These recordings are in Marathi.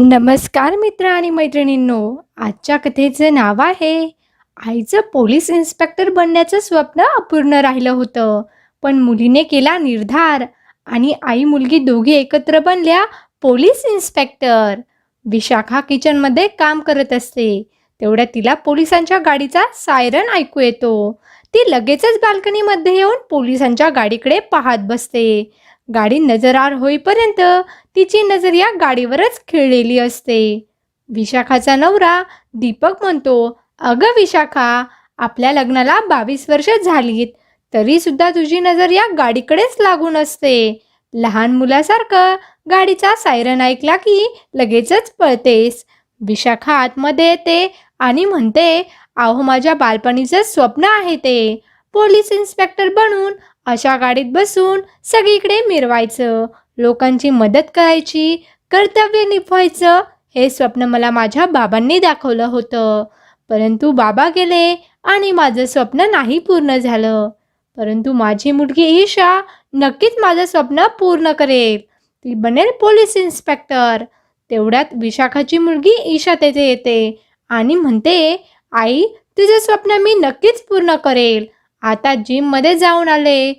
नमस्कार मित्र आणि मैत्रिणींनो आजच्या कथेचं नाव आहे आईचं पोलीस इन्स्पेक्टर बनण्याचं स्वप्न अपूर्ण राहिलं होतं. पण मुलीने केला निर्धार आणि आई मुलगी दोघी एकत्र बनल्या पोलीस इन्स्पेक्टर. विशाखा किचनमध्ये काम करत असते. तेवढ्या तिला पोलिसांच्या गाडीचा सायरन ऐकू येतो. ती लगेचच बाल्कनीमध्ये येऊन पोलिसांच्या गाडीकडे पाहत बसते. गाडी नजरार होईपर्यंत तिची नजर या गाडीवरच खिळलेली असते. विशाखाचा नवरा दीपक म्हणतो अगं विशाखा आपल्या लग्नाला बावीस वर्ष झालीत तरी सुद्धा तुझी नजर या गाडीकडेच लागून असते. लहान मुलासारखं गाडीचा सायरन ऐकला की लगेचच पळतेस विशाखा आतमध्ये येते आणि म्हणते अहो माझ्या बालपणीचं स्वप्न आहे ते. पोलीस इन्स्पेक्टर बनून अशा गाडीत बसून सगळीकडे मिरवायचं. लोकांची मदत करायची कर्तव्य निभवायचं हे स्वप्न मला माझ्या बाबांनी दाखवलं होतं. परंतु बाबा गेले आणि माझं स्वप्न नाही पूर्ण झालं. परंतु माझी मुलगी ईशा नक्कीच माझं स्वप्न पूर्ण करेल. ती बनेल पोलीस इन्स्पेक्टर. तेवढ्यात विशाखाची मुलगी ईशा तेथे येते आणि म्हणते आई तुझं स्वप्न मी नक्कीच पूर्ण करेल. आता जिममध्ये जाऊन आले.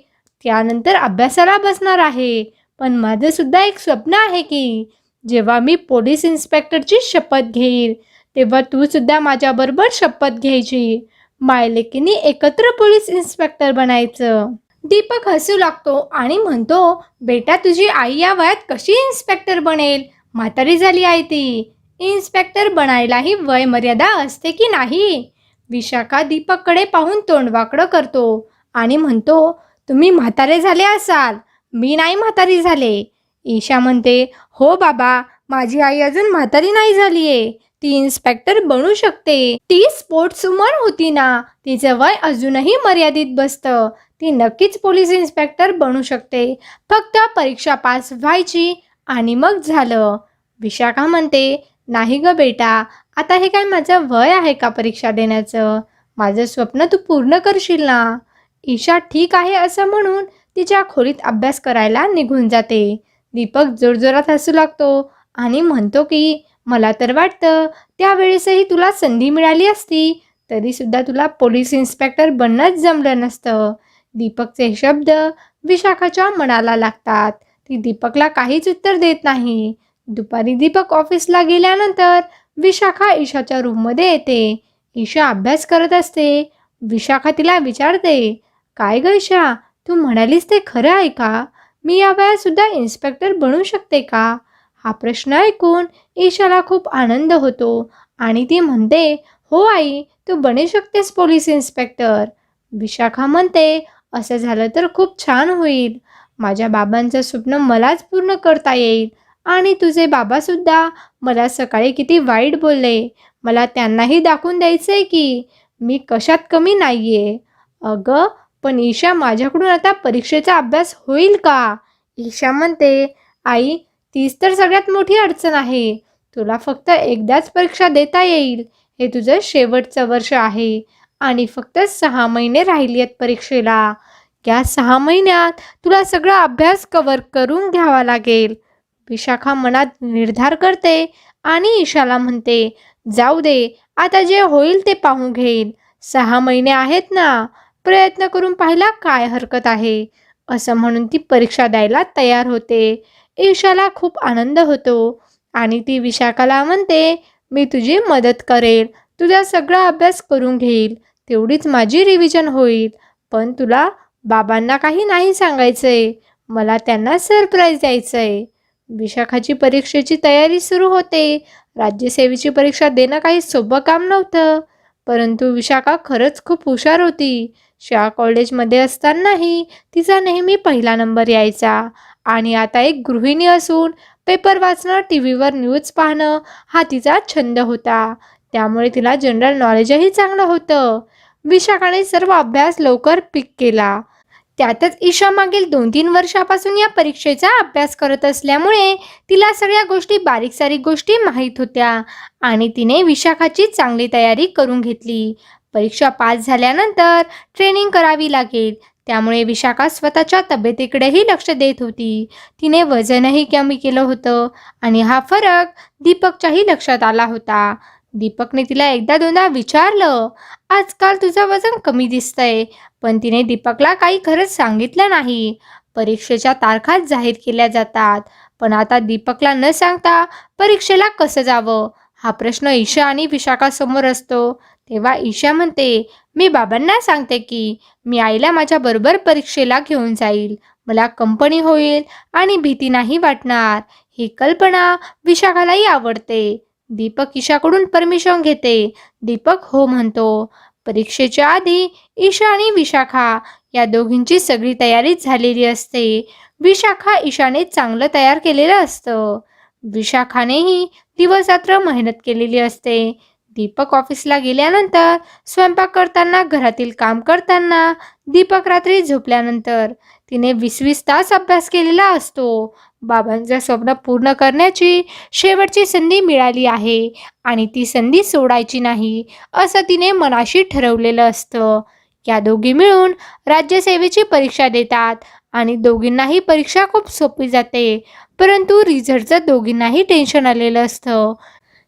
त्यानंतर अभ्यासाला बसणार आहे. पण माझंसुद्धा एक स्वप्न आहे की जेव्हा मी पोलीस इन्स्पेक्टरची शपथ घेईल तेव्हा तू सुद्धा माझ्याबरोबर शपथ घ्यायची. मायलेकीने एकत्र पोलीस इन्स्पेक्टर बनायचं. दीपक हसू लागतो आणि म्हणतो बेटा तुझी आई या वयात कशी इन्स्पेक्टर बनेल? म्हातारी झाली आहे ती. इन्स्पेक्टर बनायलाही वय मर्यादा असते की नाही? विशाखा दीपककडे पाहून तोंडवाकडं करतो आणि म्हणतो तुम्ही म्हातारे झाले असाल. मी नाही म्हातारी झाले. ईशा म्हणते हो बाबा माझी आई अजून म्हातारी नाही झालीये. ती इन्स्पेक्टर बनू शकते. ती स्पोर्ट्स वुमन होती ना. तिचं वय अजूनही मर्यादित बसतं. ती नक्कीच पोलीस इन्स्पेक्टर बनू शकते. फक्त परीक्षा पास व्हायची आणि मग झालं. विशाखा म्हणते नाही ग बेटा. आता हे काय माझं वय आहे का परीक्षा देण्याचं? माझं स्वप्न तू पूर्ण करशील ना? ईशा ठीक आहे असं म्हणून तिच्या खोलीत अभ्यास करायला निघून जाते. दीपक जोरजोरात हसू लागतो आणि म्हणतो की मला तर वाटतं त्यावेळेसही तुला संधी मिळाली असती तरी सुद्धा तुला पोलीस इन्स्पेक्टर बनणंच जमलं नसतं. दीपकचे शब्द विशाखाच्या मनाला लागतात. ती दीपकला काहीच उत्तर देत नाही. दुपारी दीपक ऑफिसला गेल्यानंतर विशाखा ईशाच्या रूममध्ये येते. ईशा अभ्यास करत असते. विशाखा तिला विचारते काय ग ईशा तू म्हणालीस ते खरं आहे का? मी या वयातसुद्धा इन्स्पेक्टर बनू शकते का? हा प्रश्न ऐकून ईशाला खूप आनंद होतो आणि ती म्हणते हो आई तू बनू शकतेस पोलीस इन्स्पेक्टर. विशाखा म्हणते असं झालं तर खूप छान होईल. माझ्या बाबांचं स्वप्न मलाच पूर्ण करता येईल. आणि तुझे बाबासुद्धा मला सकाळी किती वाईट बोलले. मला त्यांनाही दाखवून द्यायचं आहे की मी कशात कमी नाही आहे अगं पण ईशा माझ्याकडून आता परीक्षेचा अभ्यास होईल का? ईशा म्हणते आई तीच तर सगळ्यात मोठी अडचण आहे. तुला फक्त एकदाच परीक्षा देता येईल. हे तुझं शेवटचं वर्ष आहे आणि फक्त सहा महिने राहिली आहेत परीक्षेला. या सहा महिन्यात तुला सगळा अभ्यास कवर करून घ्यावा लागेल. विशाखा मनात निर्धार करते आणि ईशाला म्हणते जाऊ दे आता जे होईल ते पाहून घेईल. सहा महिने आहेत ना प्रयत्न करून पाहिला काय हरकत आहे. असं म्हणून ती परीक्षा द्यायला तयार होते. ईशाला खूप आनंद होतो आणि ती विशाखाला म्हणते मी तुझी मदत करेल तुझा सगळा अभ्यास करून घेईल तेवढीच माझी रिव्हिजन होईल. पण तुला बाबांना काही नाही सांगायचंय मला त्यांना सरप्राईज द्यायचंय. विशाखाची परीक्षेची तयारी सुरू होते. राज्यसेवेची परीक्षा देणं काही सोपं काम नव्हतं. परंतु विशाखा खरंच खूप हुशार होती. शाळा कॉलेजमध्ये असतानाही तिचा नेहमी पहिला नंबर यायचा. आणि आता एक गृहिणी असून पेपर वाचणं टी व्हीवर न्यूज पाहणं हा तिचा छंद होता. त्यामुळे तिला जनरल नॉलेजही चांगलं होतं. विशाखाने सर्व अभ्यास लवकर पिक केला. त्यातच ईशा मागील दोन तीन वर्षापासून या परीक्षेचा अभ्यास करत असल्यामुळे तिला सगळ्या गोष्टी बारीक सारीक गोष्टी माहीत होत्या आणि तिने विशाखाची चांगली तयारी करून घेतली. परीक्षा पास झाल्यानंतर ट्रेनिंग करावी लागेल. त्यामुळे विशाखा स्वतःच्या तब्येतीकडेही लक्ष देत होती. तिने वजनही कमी केलं होतं आणि हा फरक दीपकच्याही लक्षात आला होता. दीपकने तिला एकदा दोनदा विचारलं आजकाल तुझं वजन कमी दिसतंय. पण तिने दीपकला काही खरंच सांगितलं नाही. परीक्षेच्या तारखा जाहीर केल्या जातात. पण आता दीपकला न सांगता परीक्षेला कसं जावं? हा प्रश्न ईशा आणि विशाखासमोर असतो. तेव्हा ईशा म्हणते मी बाबांना सांगते की मी आईला माझ्या बरोबर परीक्षेला घेऊन जाईल. मला कंपनी होईल आणि भीती नाही वाटणार. ही कल्पना विशाखालाही आवडते. दीपक ईशाकडून परमिशन घेते. दीपक हो म्हणतो. परीक्षेच्या आधी ईशा आणि विशाखा या दोघींची सगळी तयारी झालेली असते. विशाखा ईशाने चांगलं तयार केलेलं असतं. विशाखानेही दिवसरात्र मेहनत केलेली असते. दीपक ऑफिसला गेल्यानंतर स्वयंपाक करताना घरातील काम करताना दीपक रात्री झोपल्यानंतर तिने वीस वीस तास अभ्यास केलेला असतो. बाबांचं स्वप्न पूर्ण करण्याची शेवटची संधी मिळाली आहे आणि ती संधी सोडायची नाही असं तिने मनाशी ठरवलेलं असतं. या दोघी मिळून राज्यसेवेची परीक्षा देतात आणि दोघींनाही परीक्षा खूप सोपी जाते परंतु रिझल्टचं दोघींनाही टेन्शन आलेलं असतं.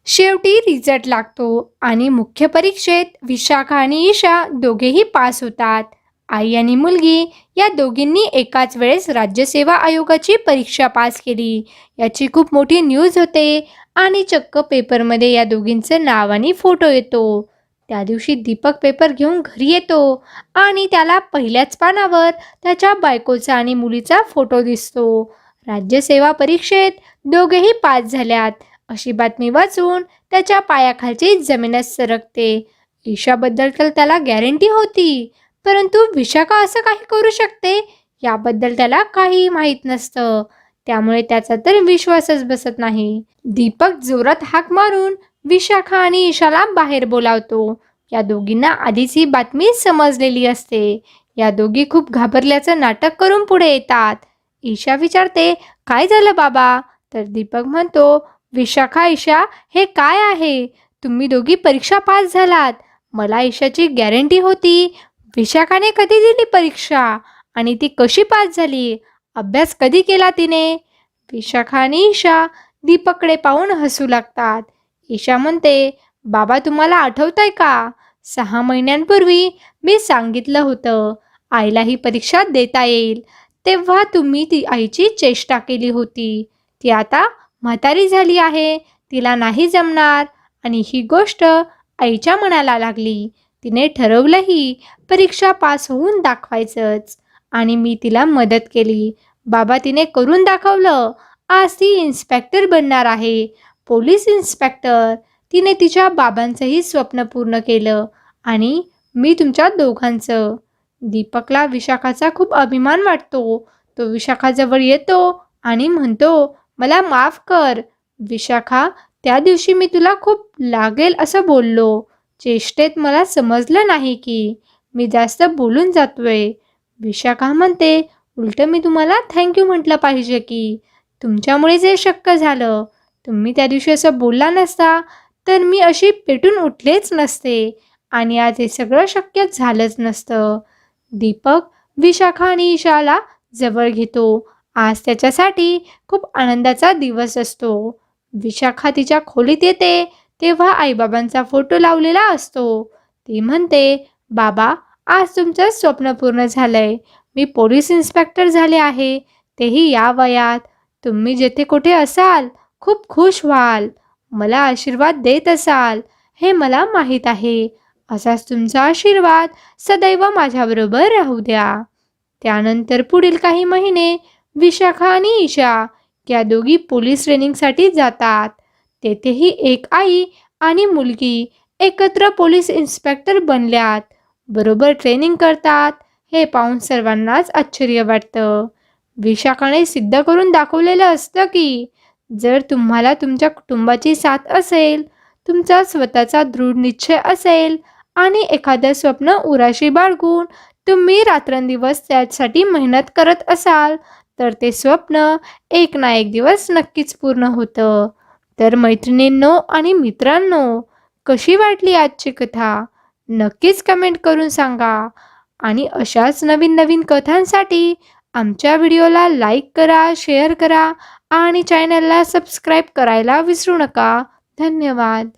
शेवटी रिझल्ट लागतो आणि मुख्य परीक्षेत विशाखा आणि ईशा दोघेही पास होतात. आई आणि मुलगी या दोघींनी एकाच वेळेस राज्यसेवा आयोगाची परीक्षा पास केली. याची खूप मोठी न्यूज होते आणि चक्क पेपरमध्ये या दोघींचं नाव आणि फोटो येतो. त्या दिवशी दीपक पेपर घेऊन घरी येतो आणि त्याला पहिल्याच पानावर त्याच्या बायकोचा आणि मुलीचा फोटो दिसतो. राज्यसेवा परीक्षेत दोघेही पास झाल्यात. अशी बातमी वाचून त्याच्या पायाखालची जमीनच सरकते. ईशाबद्दल तर त्याला गॅरंटी होती. परंतु विशाखा असं काही करू शकते? याबद्दल त्याला काही माहीत नसतं. त्यामुळे त्याचा तर विश्वासच बसत नाही. दीपक जोरात हाक मारून विशाखा आणि ईशाला बाहेर बोलावतो. या दोघींना आधीच ही बातमी समजलेली असते. या दोघी खूप घाबरल्याचं नाटक करून पुढे येतात. ईशा विचारते काय झालं बाबा? तर दीपक म्हणतो विशाखा ईशा हे काय आहे? तुम्ही दोघी परीक्षा पास झालात. मला ईशाची गॅरंटी होती. विशाखाने कधी दिली परीक्षा? आणि ती कशी पास झाली? अभ्यास कधी केला तिने? विशाखा आणि ईशा दीपकडे पाहून हसू लागतात. ईशा म्हणते बाबा तुम्हाला आठवतंय का? सहा महिन्यांपूर्वी मी सांगितलं होतं आईला ही परीक्षा देता येईल. तेव्हा तुम्ही ती आईची चेष्टा केली होती. ती आता म्हातारी झाली आहे तिला नाही जमणार. आणि ही गोष्ट आईच्या मनाला लागली. तिने ठरवलंही परीक्षा पास होऊन दाखवायचंच. आणि मी तिला मदत केली. बाबा तिने करून दाखवलं आज ती इन्स्पेक्टर बनणार आहे. Police inspector. तिने तिच्या बाबांचंही स्वप्न पूर्ण केलं आणि मी तुमच्या दोघांचं. दीपकला विशाखाचा खूप अभिमान वाटतो. तो विशाखाजवळ येतो आणि म्हणतो मला माफ कर. विशाखा त्या दिवशी मी तुला खूप लागेल असं बोललो. चेष्टेत मला समजलं नाही की मी जास्त बोलून जातोय. विशाखा म्हणते उलट मी तुम्हाला थँक्यू म्हटलं पाहिजे की तुमच्यामुळे जे शक्य झालं तुम्ही त्या दिवशी असं बोलला नसता तर मी अशी पेटून उठलेच नसते आणि आज हे सगळं शक्य झालंच नसतं. दीपक विशाखा आणि ईशाला जवळ घेतो. आज त्याच्यासाठी खूप आनंदाचा दिवस असतो. विशाखा तिच्या खोलीत येते तेव्हा आईबाबांचा फोटो लावलेला असतो. ती म्हणते बाबा आज तुमचं स्वप्न पूर्ण झालंय. मी पोलीस इन्स्पेक्टर झाले आहे. तेही या वयात. तुम्ही जेथे कुठे असाल खूप खुश व्हाल. मला आशीर्वाद देत असाल. हे मला माहीत आहे. असाच तुमचा आशीर्वाद सदैव माझ्याबरोबर राहू द्या. त्यानंतर पुढील काही महिने विशाखा आणि ईशा या दोघी पोलीस ट्रेनिंगसाठी जातात. तेथेही एक आई आणि मुलगी एकत्र पोलीस इन्स्पेक्टर बनल्यात. बरोबर ट्रेनिंग करतात. हे पाहून सर्वांनाच आश्चर्य वाटतं. विशाखाने सिद्ध करून दाखवलेलं असतं की जर तुम्हाला तुमच्या कुटुंबाची साथ असेल तुमचा स्वतःचा दृढ निश्चय असेल आणि एखादं स्वप्न उराशी बाळगून तुम्ही रात्रंदिवस त्यासाठी मेहनत करत असाल तर ते स्वप्न एक ना एक दिवस नक्कीच पूर्ण होतं. तर मैत्रिणींनो आणि मित्रांनो कशी वाटली आजची कथा? नक्कीच कमेंट करून सांगा. आणि अशाच नवीन नवीन कथांसाठी आमच्या व्हिडिओला लाईक करा शेअर करा आणि चॅनलला सबस्क्राईब करायला विसरू नका. धन्यवाद.